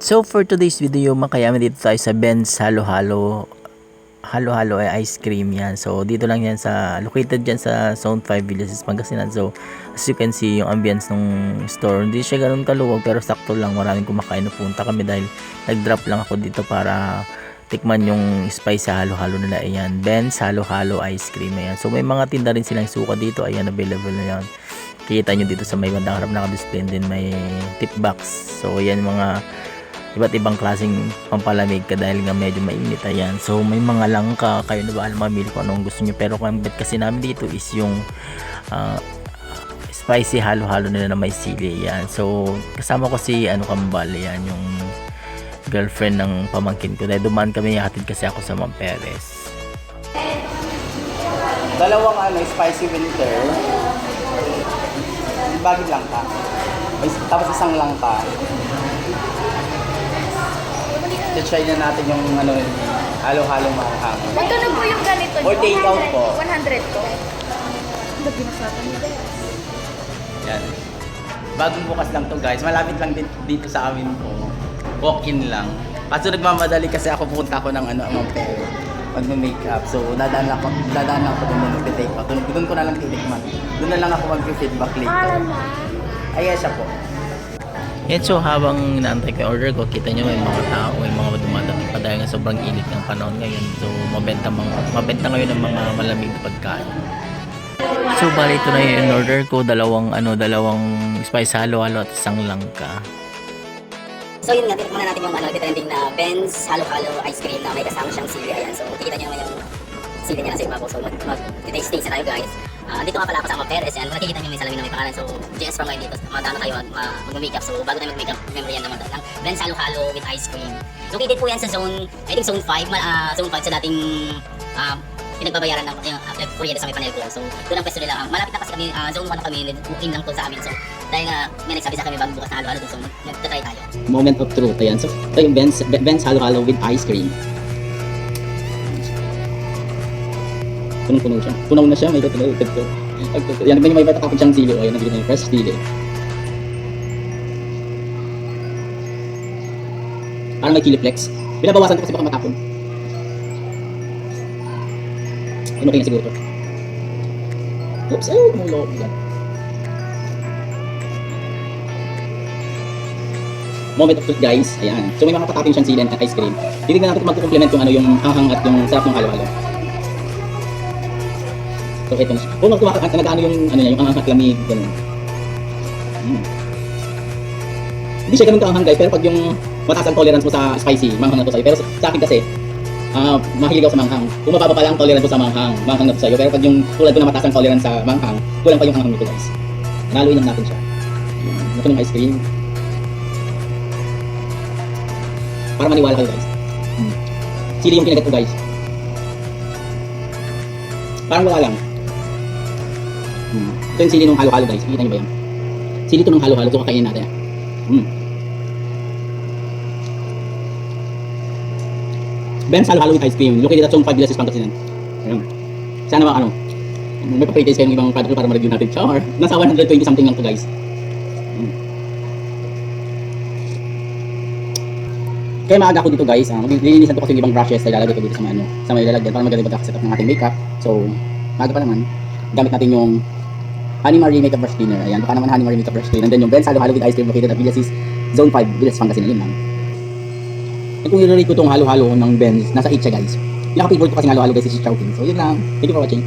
So for today's video, makayami dito tayo sa Ben's Halo Halo. Halo Halo ay ice cream yan. So dito lang yan sa located dyan sa Zone 5 Villages Pangasinan. So as you can see yung ambience ng store. Hindi siya ganun kaluwag pero sakto lang. Maraming kumakain punta kami dahil nag-drop lang ako dito para tikman yung spice sa halo-halo nila. Ayan, Ben's Halo Halo Ice Cream. Ayan. So may mga tinda rin silang suka dito. Ayan, available na yan. Kita nyo dito sa may bandang harap naka-display din may tip box. So ayan mga iba't ibang klaseng pampalamig ka dahil nga medyo mainit ayan so may mga langka kayo na bahala mamili kung anong gusto nyo pero kung bet kasi namin dito is yung ah, spicy halo-halo nila na may sili yan so kasama ko si ano kambal yan yung girlfriend ng pamangkin ko dahil dumaan kami hatid kasi ako sa Mount Perez Dalawang ano, spicy winter. Bagid lang ka. Tapos isang lang ka. Try na natin yung ano, halo-halo manghang. Magkano po yung ganito? Or take out po. 100 po. Yan. Bagong bukas lang to guys. Malapit lang din dito sa amin po. Walk-in lang. Kaso nagmamadali kasi ako pupunta ako ng ano, ang pero magme-makeup. So, dadaan lang ako, dadaan lang ako doon na mag-take out. Doon, doon ko na lang titikman. Doon na lang ako mag-feedback later. Ayan siya po. Yan so habang inaantay ko order ko, kita nyo may mga tao, may mga dumadating pa dahil nga sobrang init ng panahon ngayon. So mabenta, mga, mabenta ngayon ng mga malamig na pagkain. So bali ito na yung order ko, dalawang ano, dalawang spice halo-halo at isang langka. So yun nga, titikman na natin yung ano, trending na Ben's Halo Halo Ice Cream na may kasama siyang sili. Ayan, so kikita niyo naman sili niya nasa ibabaw. So mag, mag taste taste na tayo guys. Ah, dito nga pala ako sa Ama Perez. Ayan, kung nakikita niyo may salamin na may pangalan. So JS from ngayon dito. Madano mag, mag, mag-makeup. So bago tayo mag-makeup, remember yan naman ng Ben's Halo Halo with ice cream. Located po yan sa zone, I think zone 5, ma- ah, zone 5 sa dating ah, pinagbabayaran ng yung uh, kuryente sa may panel ko. So, doon ang pwesto nila. Ah, malapit na kasi kami, ah, zone 1 na kami, walk-in lang to sa amin. So, dahil nga may nagsabi sa kami bago bukas na halo-halo. So, magta-try tayo. moment of truth. Ayan. So, ito yung Ben's, Ben's Halo Halo with ice cream. Punong-puno siya. Punaw na siya. May tutuloy. Ito. Yan, may may tapos siyang sili. O, yan, nabigyan na yung fresh sili. Parang may chili flex. Binabawasan ko kasi baka matapon. Ano kaya siguro to? Oops, oh, kumulo. Moment of truth guys. Ayan. So may mga pataping siyang sili at ice cream. Titignan natin kung magkukomplement yung ano yung hanghang at yung sarap ng halo-halo. So ito na. Kung magkumaka at nag-ano yung ano niya, yung hanghang at lamig, ganun. Mm. Hindi siya ganun kaanghang guys, pero pag yung mataas ang tolerance mo sa spicy, manghang na to sa'yo. Pero sa, akin kasi, ah mahilig ako sa manghang. Kung mababa pa lang ang tolerance mo sa manghang, manghang na to sa'yo. Pero pag yung tulad ko na mataas ang tolerance sa manghang, kulang pa yung hanghang nito guys. Naluin lang natin siya. Ayan. Ito ng ice cream. Para maniwala kayo guys. Hmm. Sili yung kinagat ko guys. Parang wala lang. Hmm. Ito yung sili ng halo-halo guys. Kita niyo ba yan? Sili ito ng halo-halo. Ito kakainin natin. Hmm. Ben's halo-halo with ice cream. Located at Zone 5 Villages, Pangasinan. Ayun. Sana ba ano? May pa-pre-taste kayo ng ibang product para ma-review natin. Char! Nasa 120 something lang to guys. Hmm. Kaya maaga ako dito guys, uh, maglilinisan ko kasi yung ibang brushes na ilalagay ko dito sa may, ano, sa may lalagyan para maganda yung pagkakasetup ng ating makeup. So, maaga pa naman, gamit natin yung Honey Marie Makeup Brush Cleaner. Ayan, baka naman Honey Marie Makeup Brush Cleaner. And then yung Ben's Halo Halo Ice Cream located at Villasis Zone 5, Villas Pangasinan. Yun lang. At kung i-rate ko tong halo-halo ng Ben's, nasa 8 siya guys. Pinaka-favorite ko kasi halo-halo guys is Chowking. So, yun lang. Thank you for watching.